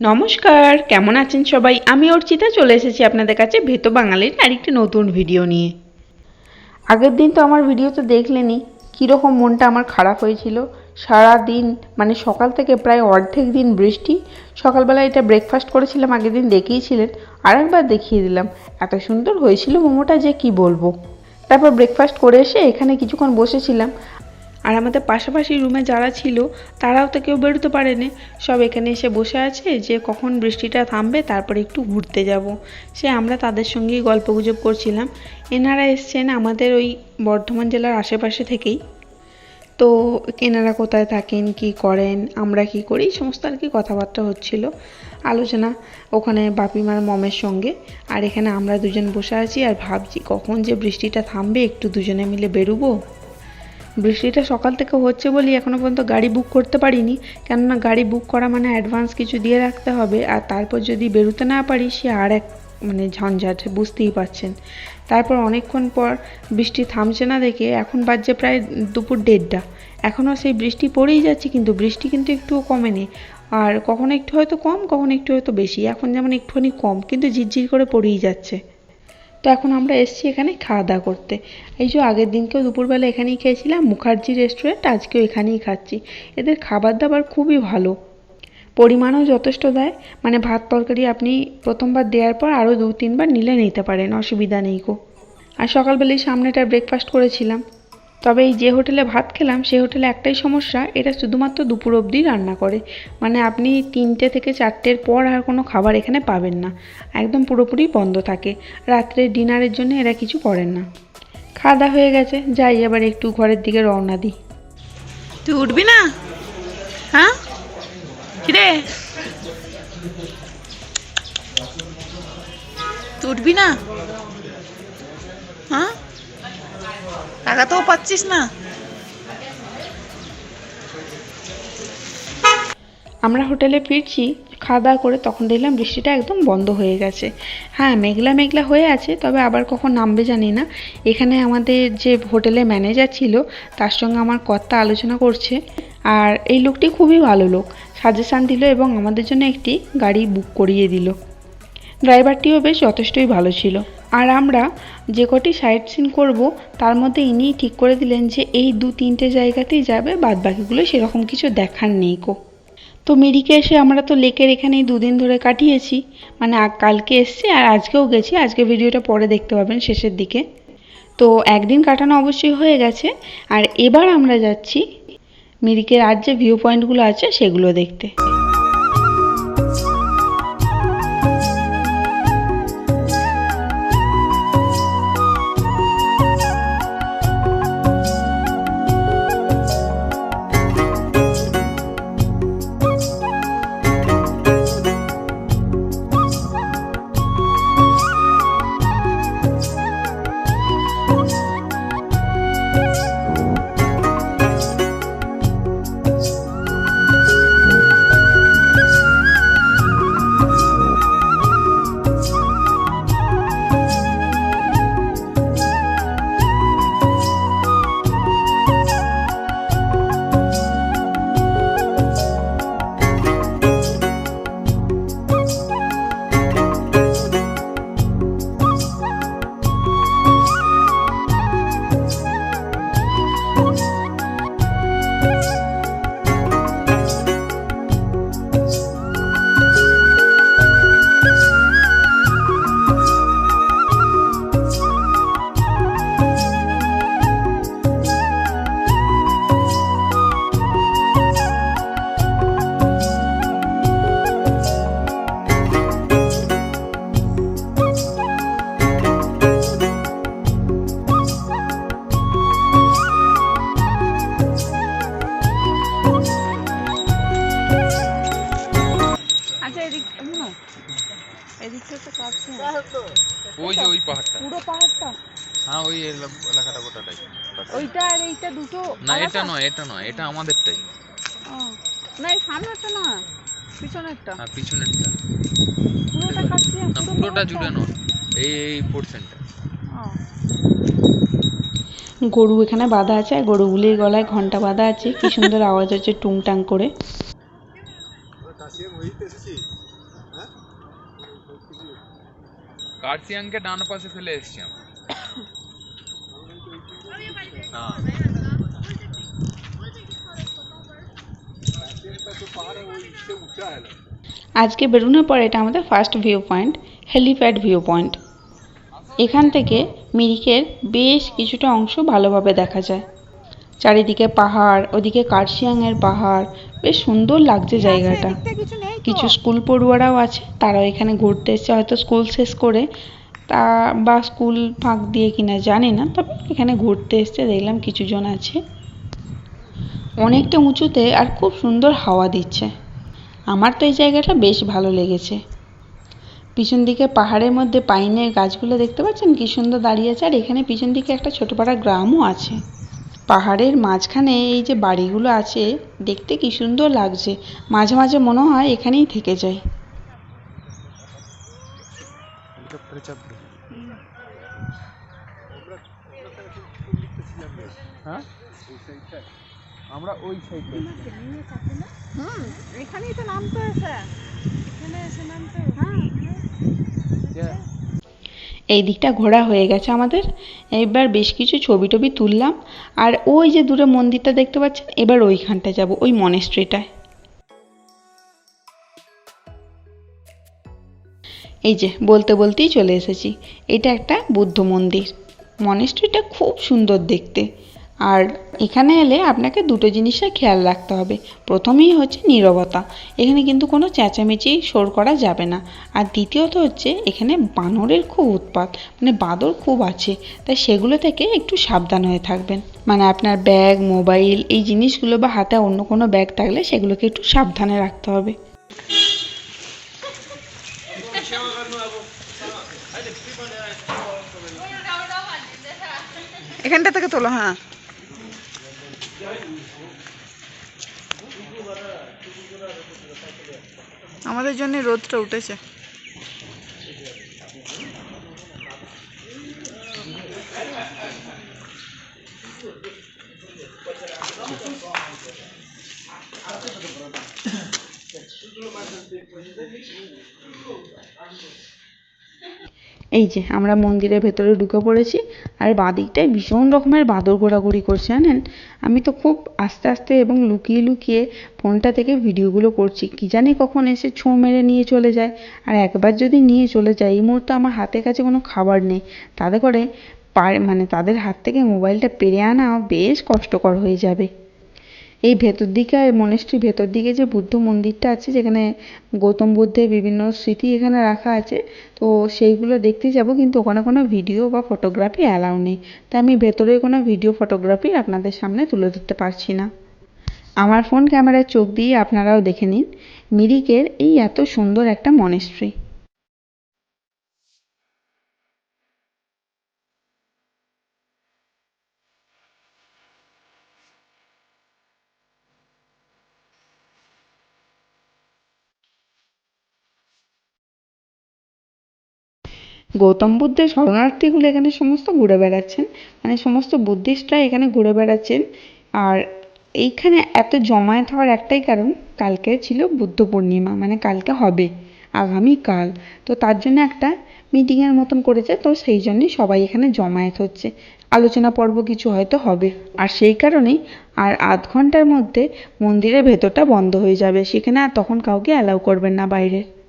নমস্কার, কেমন আছেন সবাই? আমি অর্চিতা, চলে এসেছি আপনাদের কাছে ভেতো বাঙালির আরেকটি নতুন ভিডিও নিয়ে। আগের দিন তো আমার ভিডিও তো দেখলেনই, কীরকম মনটা আমার খারাপ হয়েছিল। সারা দিন মানে সকাল থেকে প্রায় অর্ধেক দিন বৃষ্টি সকালবেলা এটা ব্রেকফাস্ট করেছিলাম, আগের দিন দেখিয়েছিলেন আর একবার দেখিয়ে দিলাম। এত সুন্দর হয়েছিল মোমোটা যে কি বলব। তারপর ব্রেকফাস্ট করে এসে এখানে কিছুক্ষণ বসেছিলাম। আর আমাদের পাশাপাশি রুমে যারা ছিল, তারাও তো কেউ বেরোতে পারেনি। সব এখানে এসে বসে আছে, যে কখন বৃষ্টিটা থামবে, তারপরে একটু ঘুরতে যাব। সে আমরা তাদের সঙ্গেই গল্পগুজব করছিলাম। এনারা এসছেন আমাদের ওই বর্ধমান জেলার আশেপাশে থেকেই। তো এনারা কোথায় থাকেন, কি করেন, আমরা কি করি সমস্ত আর কি কথাবার্তা হচ্ছিল। আলোচনা ওখানে বাপিমার মমের সঙ্গে। আর এখানে আমরা দুজন বসে আছি আর ভাবছি কখন যে বৃষ্টিটা থামবে, একটু দুজনে মিলে বেরোবো। বৃষ্টিটা সকাল থেকে হচ্ছে বলেই এখনও পর্যন্ত গাড়ি বুক করতে পারিনি। কেননা গাড়ি বুক করা মানে অ্যাডভান্স কিছু দিয়ে রাখতে হবে। আর তারপর যদি বেরোতে না পারি, সে আর এক মানে ঝঞ্ঝাট, বুঝতেই পারছেন। তারপর অনেকক্ষণ পর বৃষ্টি থামছে না দেখে এখন বাজছে প্রায় দুপুর দেড়টা। এখনও সেই বৃষ্টি পড়েই যাচ্ছে, কিন্তু বৃষ্টি কিন্তু একটুও কমেনি। আর কখনো একটু হয়তো কম, কখনো একটু হয়তো বেশি। এখন যেমন একটুখানি কম, কিন্তু ঝিরঝির করে পড়েই যাচ্ছে। তো এখন আমরা এসছি এখানে খাওয়া দাওয়া করতে। এই যে আগের দিনকেও দুপুরবেলা এখানেই খেয়েছিলাম, মুখার্জি রেস্টুরেন্ট আজকেও এখানেই খাচ্ছি। এদের খাবার দাবার খুবই ভালো। পরিমাণও যথেষ্ট দেয়। মানে ভাত তরকারি আপনি প্রথমবার দেওয়ার পর আরও দু তিনবার নিলে নিতে পারেন, অসুবিধা নেই গো। আর সকালবেলায় সামনেটা ব্রেকফাস্ট করেছিলাম। তবে এই যে হোটেলে ভাত খেলাম সেই হোটেলে একটাই সমস্যা, এটা শুধুমাত্র দুপুর অবধি রান্না করে। মানে আপনি তিনটে থেকে চারটের পর আর কোনো খাবার এখানে পাবেন না। একদম পুরোপুরি বন্ধ থাকে। রাত্রে ডিনারের জন্য এরা কিছু করেন না। খাওয়া হয়ে গেছে, যাই এবার একটু ঘরের দিকে রওনা দিই। তুই উঠবি না? হ্যাঁ? কিরে? তুই উঠবি না? হ্যাঁ? টাকা তো পাচ্ছিস না। আমরা হোটেলে ফিরছি খাওয়া দাওয়া করে তখন দেখলাম বৃষ্টিটা একদম বন্ধ হয়ে গেছে। হ্যাঁ মেঘলা মেঘলা হয়ে আছে, তবে আবার কখন নামবে জানি না। এখানে আমাদের যে হোটেলে ম্যানেজার ছিল, তার সঙ্গে আমার কর্তা আলোচনা করছে, আর এই লোকটি খুবই ভালো লোক। সাজেশান দিল এবং আমাদের জন্য একটি গাড়ি বুক করিয়ে দিল। ড্রাইভারটিও বেশ যথেষ্টই ভালো ছিল। আর আমরা যে কটি সাইট সিন করব, তার মধ্যে ইনিই ঠিক করে দিলেন যে এই দু তিনটে জায়গাতেই যাবে বাদ বাকিগুলো সেরকম কিছু দেখার নেই কো। তো মিরিকে এসে আমরা তো লেকের এখানেই দুদিন ধরে কাটিয়েছি মানে কালকে এসছি আর আজকেও গেছি, আজকে ভিডিওটা পরে দেখতে পাবেন শেষের দিকে। তো একদিন কাটানো অবশ্যই হয়ে গেছে, আর এবার আমরা যাচ্ছি মিরিকের আর যে ভিউ পয়েন্টগুলো আছে, সেগুলো দেখতে। এটা নয় এটা নয় এটা আমাদেরটাই। ও, না এই সামনেরটা না পিছনেরটা। হ্যাঁ পিছনেরটা। পুরোটা কাটছি না পুরোটা জুড়ে নয় এই এই পোর্শনটা গরু এখানে বাঁধা আছে আর গরুগুলির গলায় ঘণ্টা বাঁধা আছে। কি সুন্দর আওয়াজ হচ্ছে টুংটাং করে। কার্সিয়াংকে ডান পাশে ফেলে এসছি আমরা না আজকে বেরোনোর পর এটা আমাদের first view point helipad view point এখান থেকে মিরিকের বেশ কিছুটা অংশ ভালোভাবে দেখা যায়। চারিদিকে পাহাড়, ওদিকে কার্শিয়াংয়ের পাহাড়, বেশ সুন্দর লাগছে জায়গাটা। কিছু স্কুল পড়ুয়ারাও আছে, তারাও এখানে ঘুরতে এসছে। হয়তো স্কুল শেষ করে তা বা স্কুল ফাঁক দিয়ে কিনা জানি না, তবে এখানে ঘুরতে এসছে, দেখলাম কিছু জন আছে। অনেকটা উঁচুতে আর খুব সুন্দর হাওয়া দিচ্ছে। আমার তো এই জায়গাটা বেশ ভালো লেগেছে। পিছন দিকে পাহাড়ের মধ্যে পাইনের গাছগুলো দেখতে পাচ্ছেন? কি সুন্দর দাঁড়িয়ে আছে। আর এখানে পিছন দিকে একটা ছোট পাড়া গ্রামও আছে। পাহাড়ের মাঝখানে এই যে বাড়িগুলো আছে, দেখতে কি সুন্দর লাগছে। মাঝে মাঝে মনে হয় এখানেই থেকে যায়। হ্যাঁ? আমরা ওই সাইডে হুম। এখানেই তো নামতে এসে এখানে এসে নামতে হ্যাঁ। এই দিকটা ঘোরা হয়ে গেছে আমাদের। এবার বেশ কিছু ছবি টবি তুললাম। আর ওই যে দূরে মন্দিরটা দেখতে পাচ্ছেন এবার ওইখানটায় যাব ওই মনেস্ট্রিটায় এই যে বলতে বলতেই চলে এসেছি। এটা একটা বুদ্ধ মন্দির। মনেস্ট্রিটা খুব সুন্দর দেখতে। আর এখানে এলে আপনাকে দুটো জিনিসের খেয়াল রাখতে হবে। প্রথমেই হচ্ছে নীরবতা। এখানে কিন্তু কোনো চেঁচামেচি শোর করা যাবে না। আর দ্বিতীয়ত হচ্ছে এখানে বানরের খুব উৎপাত মানে বাদর খুব আছে। তাই সেগুলো থেকে একটু সাবধান হয়ে থাকবেন। মানে আপনার ব্যাগ, মোবাইল, এই জিনিসগুলো বা হাতে অন্য কোনো ব্যাগ থাকলে সেগুলোকে একটু সাবধানে রাখতে হবে। এখানটা থেকে তোলো হ্যাঁ। আমাদের জন্য রোদটা উঠেছে। এই যে, আমরা মন্দিরের ভেতরে ঢুকে পড়েছি, আর বাদিকটায় ভীষণ রকমের বাদর ঘোরাঘুরি করছে, জানেন? আমি তো খুব আস্তে আস্তে এবং লুকিয়ে লুকিয়ে ফোনটা থেকে ভিডিওগুলো করছি, কি জানি কখন এসে ছোঁ মেরে নিয়ে চলে যায়, আর একবার যদি নিয়ে চলে যায়, এই মুহূর্তে আমার হাতের কাছে কোনো খাবার নেই, তাতে করে পার মানে তাদের হাত থেকে মোবাইলটা পেরে আনা বেশ কষ্টকর হয়ে যাবে। এই ভেতর দিকে মনেস্ট্রি ভেতর দিকে যে বুদ্ধ মন্দিরটা আছে, যেখানে গৌতম বুদ্ধের বিভিন্ন স্মৃতি এখানে রাখা আছে, তো সেইগুলো দেখতে যাব, কিন্তু ওখানে কোনো ভিডিও বা ফটোগ্রাফি অ্যালাউ নেই। তাই আমি ভেতরে কোনো ভিডিও ফটোগ্রাফি আপনাদের সামনে তুলে ধরতে পারছি না। আমার ফোন ক্যামেরায় চোখ দিয়ে আপনারাও দেখে নিন, মিরিকের এই এত সুন্দর একটা মনেস্ট্রি গৌতম বুদ্ধের শরণার্থীগুলো এখানে সমস্ত ঘুরে বেড়াচ্ছেন। মানে সমস্ত বুদ্ধিস্টরা এখানে ঘুরে বেড়াচ্ছেন। আর এইখানে এত জমায়েত হওয়ার একটাই কারণ, কালকে ছিল বুদ্ধ পূর্ণিমা মানে কালকে হবে আগামীকাল তো তার জন্য একটা মিটিংয়ের মতন করেছে, তো সেই জন্যই সবাই এখানে জমায়েত হচ্ছে। আলোচনা পর্ব কিছু হয়তো হবে। আর সেই কারণেই আর আধ ঘণ্টার মধ্যে মন্দিরের ভেতরটা বন্ধ হয়ে যাবে। সেখানে আর তখন কাউকে অ্যালাউ করবেন না বাইরে।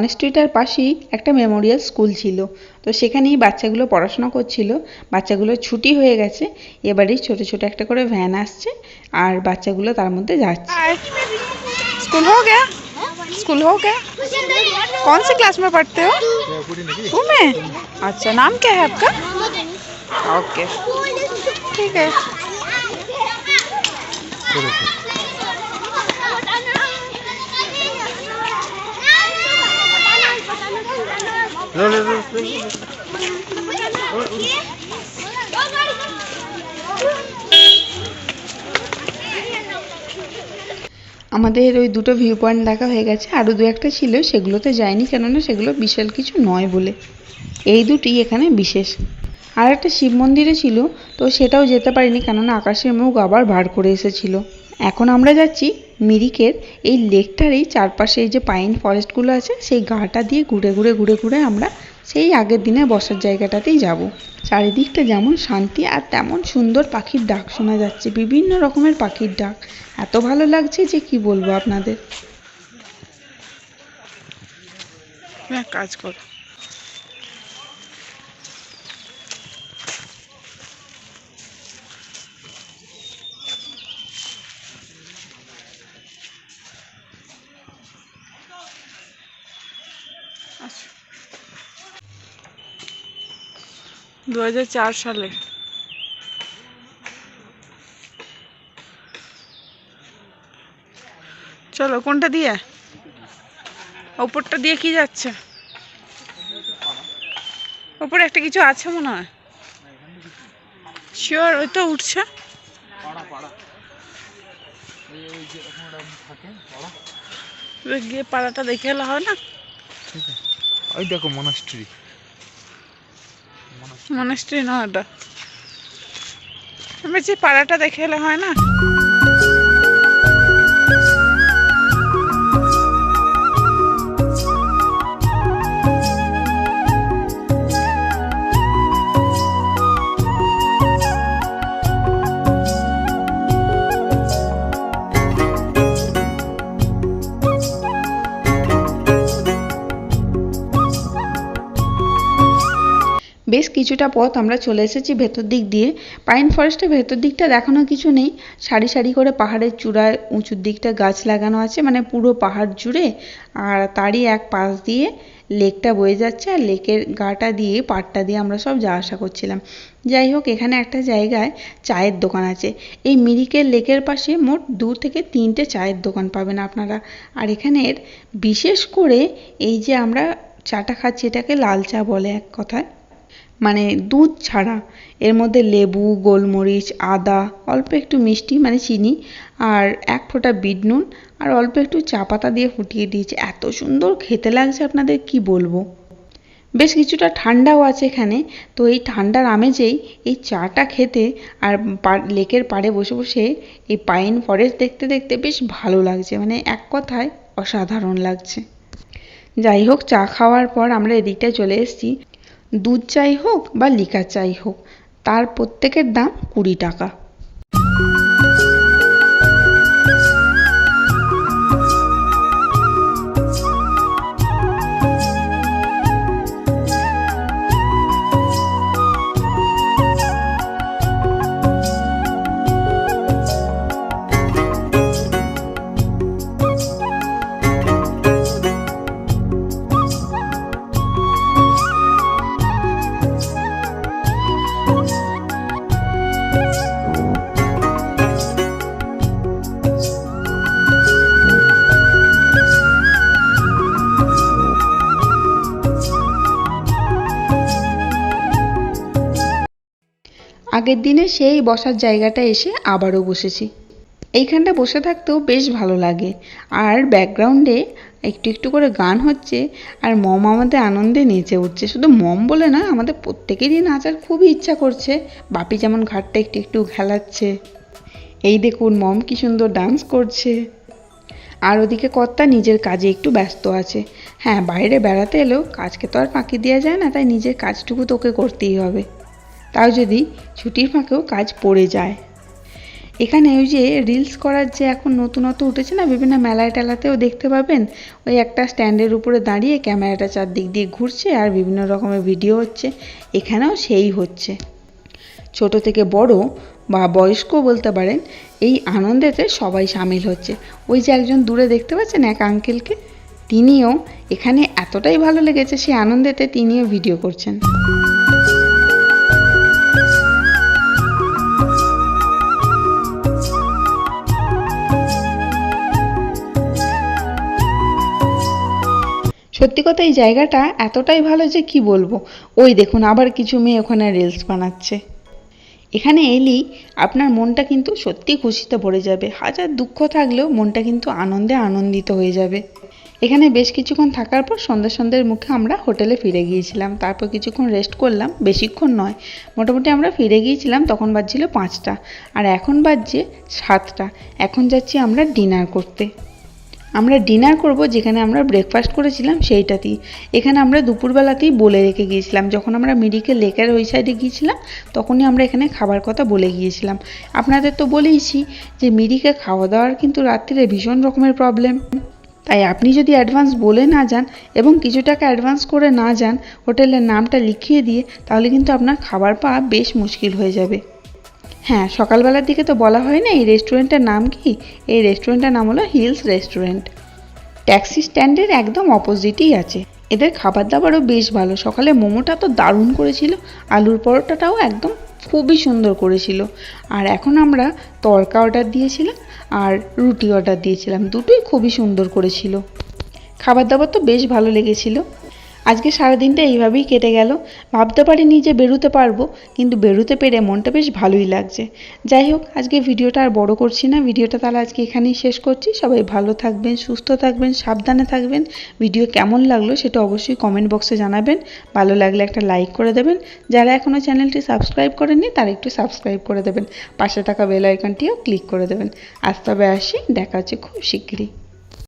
মনেস্ট্রিটার পাশেই একটা মেমোরিয়াল স্কুল ছিল তো সেখানেই বাচ্চাগুলো পড়াশোনা করছিল বাচ্চাগুলো ছুটি হয়ে গেছে এবারেই ছোট ছোট একটা করে ভ্যান আসছে আর বাচ্চাগুলো তার মধ্যে যাচ্ছে हाय स्कूल हो गया स्कूल हो गया कौन सी क्लास में पढ़ते हो टू में अच्छा नाम क्या है आपका ओके ठीक है আমাদের ওই দুটো ভিউ পয়েন্ট দেখা হয়ে গেছে। আরও দু একটা ছিল, সেগুলোতে যায়নি কেননা সেগুলো বিশাল কিছু নয় বলে। এই দুটি এখানে বিশেষ। আর একটা শিব মন্দিরে ছিল, তো সেটাও যেতে পারিনি কেননা আকাশের মুখ আবার বার করে এসেছিল। এখন আমরা যাচ্ছি মিরিকের এই লেকটার এই চারপাশে এই যে পাইন ফরেস্টগুলো আছে, সেই গাটা দিয়ে ঘুরে ঘুরে ঘুরে ঘুরে আমরা সেই আগের দিনের বসার জায়গাটাতেই যাব। চারিদিকটা যেমন শান্তি আর তেমন সুন্দর পাখির ডাক শোনা যাচ্ছে, বিভিন্ন রকমের পাখির ডাক। এত ভালো লাগছে যে কি বলব আপনাদের? হ্যাঁ, কাজ কর। দু হাজার চার সালে। চলো, কোনটা দিয়ে? ওপরটা দিয়ে কি যাচ্ছে? ওপরে একটা কিছু আছে মনে হয়। শিওর ওই তো উঠছে। গিয়ে পাড়াটা দেখে এলে হয় না? ওই দেখো মনাস্ট্রি মনেস্ট্রি না ওটা। আমি যে পাড়াটা দেখে এলে হয় না? কিছুটা পথ আমরা চলে এসেছি ভেতর দিক দিয়ে। পাইন ফরেস্টের ভেতর দিকটা দেখানো কিছু নেই। সারি সারি করে পাহাড়ের চূড়ায় উঁচুর দিকটা গাছ লাগানো আছে মানে পুরো পাহাড় জুড়ে। আর তারই এক পাশ দিয়ে লেকটা বয়ে যাচ্ছে আর লেকের গাটা দিয়ে, পাড়টা দিয়ে আমরা সব যাওয়া আসা করছিলাম। যাই হোক, এখানে একটা জায়গায় চায়ের দোকান আছে। এই মিরিকের লেকের পাশে মোট দু থেকে তিনটে চায়ের দোকান পাবেন আপনারা। আর এখানের বিশেষ করে এই যে আমরা চাটা খাচ্ছি, এটাকে লাল চা বলে এক কথায়। মানে দুধ ছাড়া। এর মধ্যে লেবু, গোলমরিচ, আদা, অল্প একটু মিষ্টি মানে চিনি, আর এক ফোঁটা বিট নুন, আর অল্প একটু চা পাতা দিয়ে ফুটিয়ে দিয়েছে। এত সুন্দর খেতে লাগছে আপনাদের, কি বলব? বেশ কিছুটা ঠান্ডাও আছে এখানে। তো এই ঠান্ডার আমেজেই এই চাটা খেতে আর লেকের পাড়ে বসে বসে এই পাইন ফরেস্ট দেখতে দেখতে বেশ ভালো লাগছে। মানে এক কথায় অসাধারণ লাগছে। যাই হোক, চা খাওয়ার পর আমরা এদিকটায় চলে এসেছি। দুধ চাই হোক বা লিকার চাই হোক তার প্রত্যেকের দাম কুড়ি টাকা। আগের দিনে সেই বসার জায়গাটা এসে আবারও বসেছি। এইখানটা বসে থাকতেও বেশ ভালো লাগে। আর ব্যাকগ্রাউন্ডে একটু একটু করে গান হচ্ছে আর মম আমাদের আনন্দে নেচে উঠছে। শুধু মম বলে না আমাদের প্রত্যেকেরই নাচার খুবই ইচ্ছা করছে। বাপি যেমন ঘাটটা একটু একটু খেলাচ্ছে। এই দেখুন মম কি সুন্দর ডান্স করছে। আর ওদিকে কর্তা নিজের কাজে একটু ব্যস্ত আছে। হ্যাঁ বাইরে বেড়াতে এলেও কাজকে তো আর ফাঁকি দেওয়া যায় না, তাই নিজের কাজটুকু তোকে করতেই হবে। তাও যদি ছুটির ফাঁকেও কাজ পড়ে যায়। এখানে ওই যে রিলস করার যে এখন নতুনত্ব উঠেছে না, বিভিন্ন মেলায় টেলাতেও দেখতে পাবেন, ওই একটা স্ট্যান্ডের উপরে দাঁড়িয়ে ক্যামেরাটা চারদিক দিয়ে ঘুরছে আর বিভিন্ন রকমের ভিডিও হচ্ছে, এখানেও সেই হচ্ছে। ছোট থেকে বড় বা বয়স্ক বলতে পারেন, এই আনন্দেতে সবাই সামিল হচ্ছে। ওই যে একজন দূরে দেখতে পাচ্ছেন এক আঙ্কেলকে তিনিও এখানে এতটাই ভালো লেগেছে সেই আনন্দেতে তিনিও ভিডিও করছেন। সত্যি কথা এই জায়গাটা এতটাই ভালো যে কি বলব? ওই দেখুন, আবার কিছু মেয়ে ওখানে রিলস বানাচ্ছে। এখানে এলেই আপনার মনটা কিন্তু সত্যি খুশিতে ভরে যাবে। হাজার দুঃখ থাকলেও মনটা কিন্তু আনন্দে আনন্দিত হয়ে যাবে। এখানে বেশ কিছুক্ষণ থাকার পর সন্ধ্যা সন্ধ্যের মুখে আমরা হোটেলে ফিরে গিয়েছিলাম। তারপর কিছুক্ষণ রেস্ট করলাম, বেশিক্ষণ নয়। মোটামুটি আমরা ফিরে গিয়েছিলাম, তখন বাজছিল পাঁচটা। আর এখন বাজছে সাতটা। এখন যাচ্ছি আমরা ডিনার করতে। আমরা ডিনার করব, যেখানে আমরা ব্রেকফাস্ট করেছিলাম সেইটাতেই। এখানে আমরা দুপুরবেলাতেই বলে রেখে গিয়েছিলাম। যখন আমরা মিরিকে লেকের ওই সাইডে গিয়েছিলাম, তখনই আমরা এখানে খাবার কথা বলে গিয়েছিলাম। আপনাদের তো বলেইছি যে মিরিকে খাওয়া দাওয়ার কিন্তু রাত্রিরে ভীষণ রকমের প্রবলেম তাই আপনি যদি অ্যাডভান্স বলে না যান এবং কিছু টাকা অ্যাডভান্স করে না যান হোটেলের নামটা লিখিয়ে দিয়ে, তাহলে কিন্তু আপনার খাবার পাওয়া বেশ মুশকিল হয়ে যাবে। হ্যাঁ সকালবেলার দিকে তো বলা হয় না এই রেস্টুরেন্টের নাম কি? এই রেস্টুরেন্টের নাম হলো হিলস রেস্টুরেন্ট। ট্যাক্সি স্ট্যান্ডের একদম অপোজিটই আছে। এদের খাবার দাবারও বেশ ভালো। সকালে মোমোটা তো দারুণ করেছিল, আলুর পরোটাটাও একদম খুবই সুন্দর করেছিল। আর এখন আমরা তড়কা অর্ডার দিয়েছিলাম আর রুটি অর্ডার দিয়েছিলাম। দুটোই খুবই সুন্দর করেছিল। খাবার দাবার তো বেশ ভালো লেগেছিল। আজকে সারাদিনটা এইভাবেই কেটে গেল। ভাবতে পারিনি যে বেরোতে পারব, কিন্তু বেরোতে পেরে মনটা বেশ ভালোই লাগছে। যাই হোক, আজকে ভিডিওটা আর বড় করছি না। ভিডিওটা তাহলে আজকে এখানেই শেষ করছি। সবাই ভালো থাকবেন, সুস্থ থাকবেন, সাবধানে থাকবেন। ভিডিও কেমন লাগল সেটা অবশ্যই কমেন্ট বক্সে জানাবেন। ভালো লাগলে একটা লাইক করে দেবেন। যারা এখনও চ্যানেলটি সাবস্ক্রাইব করেননি, তারা একটু সাবস্ক্রাইব করে দেবেন। পাশে থাকা বেল আইকনটিও ক্লিক করে দেবেন। আজ তবে আসি, দেখা হচ্ছে খুব শিগগিরই।